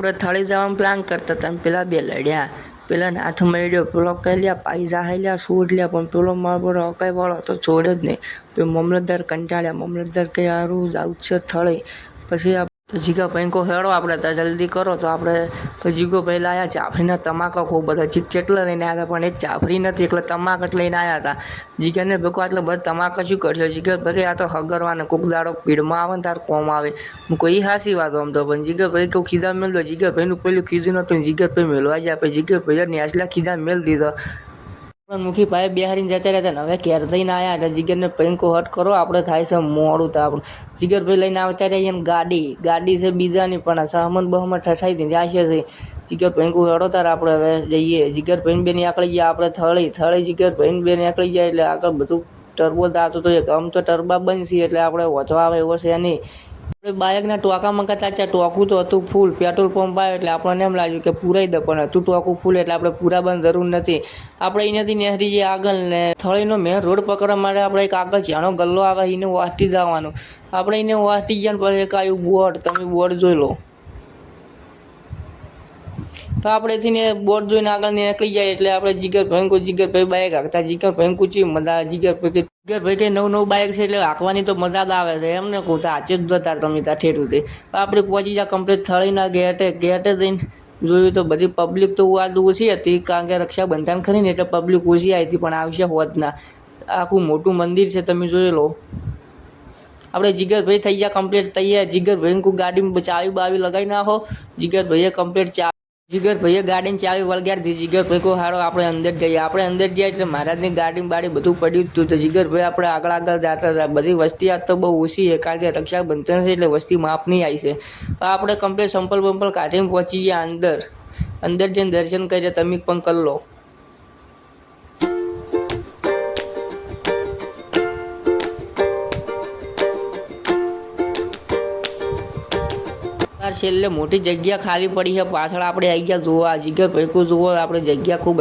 આપણે થળી જવાનું પ્લાન કરતા હતા પેલા બે લડ્યા. પેલા હાથ મળ્યો, પેલો કહી લ્યા પૈસા હઈ લ્યા છોડ લ્યા. પણ પેલો મારો પર અકાઈ વાળો તો છોડે જ નહીં. પછી મામલતદાર કંટાળ્યા. મામલતદાર કે સારું જ છે થળી. પછી આ જીગા ભાઈ કહો, હેડો આપણે ત્યાં જલ્દી કરો. તો આપણે, તો જીગો ભાઈ લાયા ચાફરીના તમાકા ખૂબ બધા જીગ ચેટલા લઈને આવ્યા હતા, પણ એક ચાફરી નથી, એટલે તમાક જ લઈને આવ્યા હતા. જીગાને ભેગો એટલે બધા તમાકા શું કરશો જીગર ભાઈ આ તો હગરવાને કોક દાડો પીડમાં આવે ને તાર કોમ આવે. હું કોઈ હાસી વાત આમ તો, પણ જીગર ભાઈ કહું ખીધા દો. જીગર ભાઈનું પેલું કીધું નહોતું જીગર ભાઈ મેળવા જાય પછી જીગર ભાઈ નેસલા ખીધા મેળ દીધો. મુખી ભાઈ બિહારીને જતા રહેતા ને હવે ઘેર થઈને આવ્યા એટલે જીગરને પૈંકો હટ કરો, આપણે થાય છે મોડું તો આપણું. જીગર ભાઈ લઈને આવતા રહીએ ગાડી ગાડી છે બીજાની પણ સહમન બહમન ઠઠાઈ દીધી આશે છે જીગર પૈંકું હડો તાર, આપણે હવે જઈએ. જીગર ભાઈને બે આકળી ગયા, આપણે થળી થળી જીગર ભાઈને બેની આકળી ગયા એટલે આગળ બધું ટર્બો દાતું તો એક, આમ તો ટર્બા બનશે એટલે આપણે વધવા આવે એવો છે નહીં. બાઇકના ટોકામાં મંગાતા છે ટોકું તો હતું ફૂલ, પેટ્રોલ પંપ આવ્યો એટલે આપણને એમ લાગ્યું કે પૂરાઈ દે, પણ હતું ટોકું ફૂલ એટલે આપણે પૂરા બંધ જરૂર નથી. આપણે અહીંયાથી નહેરી જઈએ આગળ ને થળીનો મેન રોડ પકડવા માટે આપણે એક આગળ જ્યાંનો ગલ્લો આવે એને વાટી જવાનું. આપણે એને વાટી ગયા ને પછી એક આવ્યું બોર્ડ, તમે બોર્ડ જોઈ લો. તો આપણે થઈને બોર્ડ જોઈને આગળ નીકળી જાય એટલે આપણે જીગર ભયંકુ જીગર ભાઈ બાઇક હાકતા જીગર ભયંકુ ચી મજા જીગર ભાઈ કે ભાઈ કે નવું નવું બાઇક છે એટલે હાંકવાની તો મજા જ આવે છે. એમને કહું, તો આચે જ જતા તમે ત્યાં ઠેઠુંથી આપણે પહોંચી જાય કમ્પ્લીટ થળીના ગેટે ગેટે જઈને જોયું તો બધી પબ્લિક તો આજ ઓછી હતી કારણ કે રક્ષાબંધન ખરી ને એટલે પબ્લિક ઓછી આવી હતી, પણ આવશે હોત ના. આખું મોટું મંદિર છે, તમે જોઈ લો. આપણે જીગરભાઈ થઈ ગયા કમ્પ્લીટ તૈયાર. જીગરભાઈ ગાડીમાં ચાવી બાવી લગાવી નાખો. જીગરભાઈએ કમ્પ્લીટ ચા જીગરભાઈએ ગાડીની ચાવી વળગાડી જીગર ભાઈ કહો, હારો, આપણે અંદર જઈએ. આપણે અંદર ગયા એટલે મહારાજની ગાડી બાડી બધું પડ્યું હતું તો. જીગરભાઈ આપણે આગળ આગળ જતા હતા. બધી વસ્તી આજ તો બહુ ઓછી છે, કારણ કે રક્ષાબંધન છે એટલે વસ્તી માફ નહીં આવી છે. આપણે કમ્પ્લેટ સંપલ બંપલ કાઢીને પહોંચી ગયા અંદર. અંદર જઈને દર્શન કરીએ તમે પણ કરી લો. બાર છેલ્લે મોટી જગ્યા ખાલી પડી છે. પાછળ આપણે આવી ગયા જોવા. જીગર ભેગું જોવો, આપણે જગ્યા ખૂબ